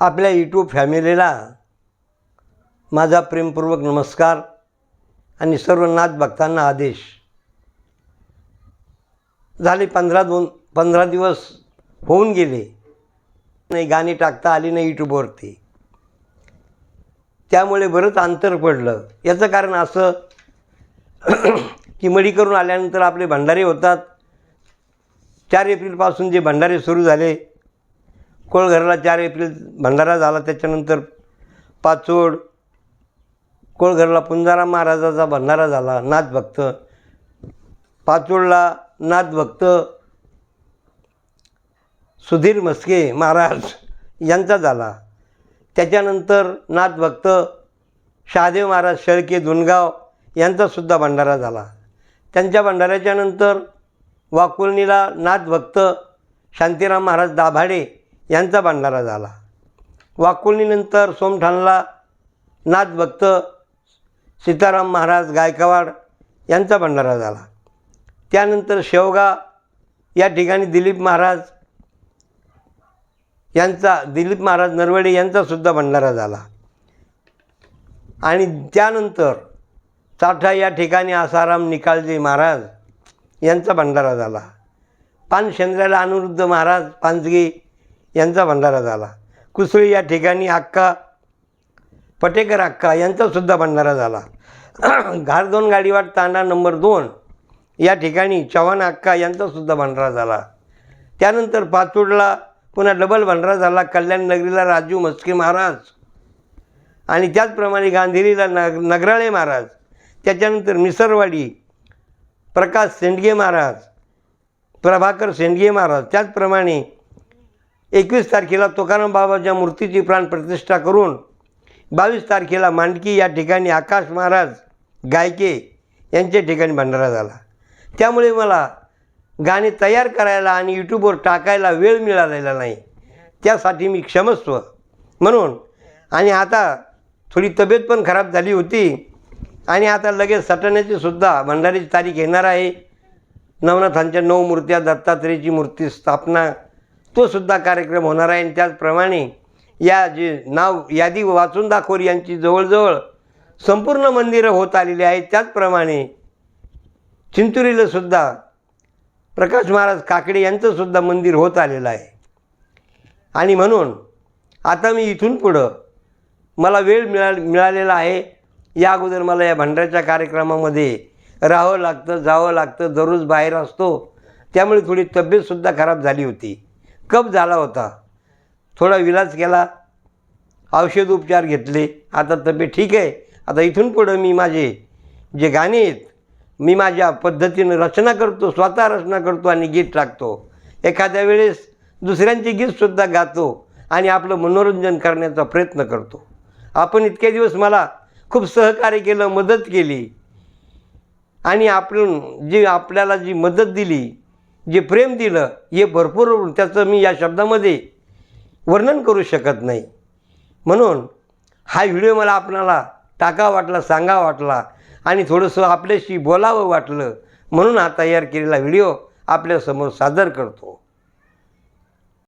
आपल्या यूट्यूब फॅमिलीला माझा प्रेमपूर्वक नमस्कार आणि सर्व नाथ भक्तांना आदेश. झाले पंधरा दोन पंधरा दिवस होऊन गेले. नाही गाणी टाकता आली नाही यूट्यूबवरती त्यामुळे बरंच अंतर पडलं. याचं कारण असं की मडी करून आल्यानंतर आपले भंडारे होतात. चार एप्रिलपासून जे भंडारे सुरू झाले कोळघरला चार एप्रिल भंडारा झाला त्याच्यानंतर पाचोड कोळघरला पुंजारा महाराजाचा भंडारा झाला नाथभक्त पाचोडला नाथभक्त सुधीर मस्के महाराज यांचा झाला. त्याच्यानंतर नाथभक्त शहादेव महाराज शेळके दुनगाव यांचासुद्धा भंडारा झाला. त्यांच्या भंडाऱ्याच्या नंतर वाकुळणीला नाथभक्त शांतीराम महाराज दाभाडे यांचा भंडारा झाला. वाकुळणीनंतर सोमठाणला नाथभक्त सीताराम महाराज गायकवाड यांचा भंडारा झाला. त्यानंतर शेवगा या ठिकाणी दिलीप महाराज यांचा दिलीप महाराज नरवडे यांचासुद्धा भंडारा झाला. आणि त्यानंतर चाठा या ठिकाणी आसाराम निकाळजे महाराज यांचा भंडारा झाला. पानशेंद्राला अनिरुद्ध महाराज पानसगे यांचा भंडारा झाला. कुसळी या ठिकाणी अक्का पटेकर अक्का यांचासुद्धा भंडारा झाला. घारदोन गाडीवाट तांडा नंबर दोन या ठिकाणी चव्हाण अक्का यांचासुद्धा भंडारा झाला. त्यानंतर पाचोडला पुन्हा डबल भंडारा झाला कल्याण नगरीला राजू मस्के महाराज आणि त्याचप्रमाणे गांधीरीला नग नगराळे महाराज त्याच्यानंतर मिसरवाडी प्रकाश सेंडगे महाराज प्रभाकर सेंडगे महाराज त्याचप्रमाणे एकवीस तारखेला तुकाराम बाबाच्या मूर्तीची प्राणप्रतिष्ठा करून बावीस तारखेला मांडकी या ठिकाणी आकाश महाराज गायके यांच्या ठिकाणी भंडारा झाला. त्यामुळे मला गाणे तयार करायला आणि यूट्यूबवर टाकायला वेळ मिळालेला नाही. त्यासाठी मी क्षमस्व म्हणून आणि आता थोडी तब्येत पण खराब झाली होती. आणि आता लगेच सटण्याची सुद्धा भंडारीची तारीख येणार आहे. नवनाथांच्या नऊ मूर्त्या दत्तात्रेयची मूर्ती स्थापना तो सुद्धा कार्यक्रम होणार आहे. आणि त्याचप्रमाणे या जे नाव यादी वाचून दाखोर यांची जवळजवळ संपूर्ण मंदिरं होत आलेली आहेत. त्याचप्रमाणे चिंतुरीलासुद्धा प्रकाश महाराज काकडे यांचंसुद्धा मंदिर होत आलेलं आहे. आणि म्हणून आता मी इथून पुढं मला वेळ मिळा मिळालेला आहे. या अगोदर मला या भंडाऱ्याच्या कार्यक्रमामध्ये राहावं लागतं जावं लागतं दररोज बाहेर असतो. त्यामुळे थोडी तब्येतसुद्धा खराब झाली होती. कप झाला होता. थोडा विलाज केला. औषध उपचार घेतले. आता तब्येत ठीक आहे. आता इथून पुढं मी माझे जे गाणे आहेत मी माझ्या पद्धतीनं रचना करतो स्वतः रचना करतो आणि गीत टाकतो. एखाद्या वेळेस दुसऱ्यांचे गीतसुद्धा गातो आणि आपलं मनोरंजन करण्याचा प्रयत्न करतो. आपण इतके दिवस मला खूप सहकार्य केलं मदत केली. आणि आपण जी आपल्याला जी मदत दिली जे प्रेम दिलं हे भरपूर त्याचं मी या शब्दामध्ये वर्णन करू शकत नाही. म्हणून हा व्हिडिओ मला आपणाला टाका वाटला सांगा वाटला आणि थोडंसं आपल्याशी बोलावं वाटलं म्हणून हा तयार केलेला व्हिडिओ आपल्यासमोर सादर करतो.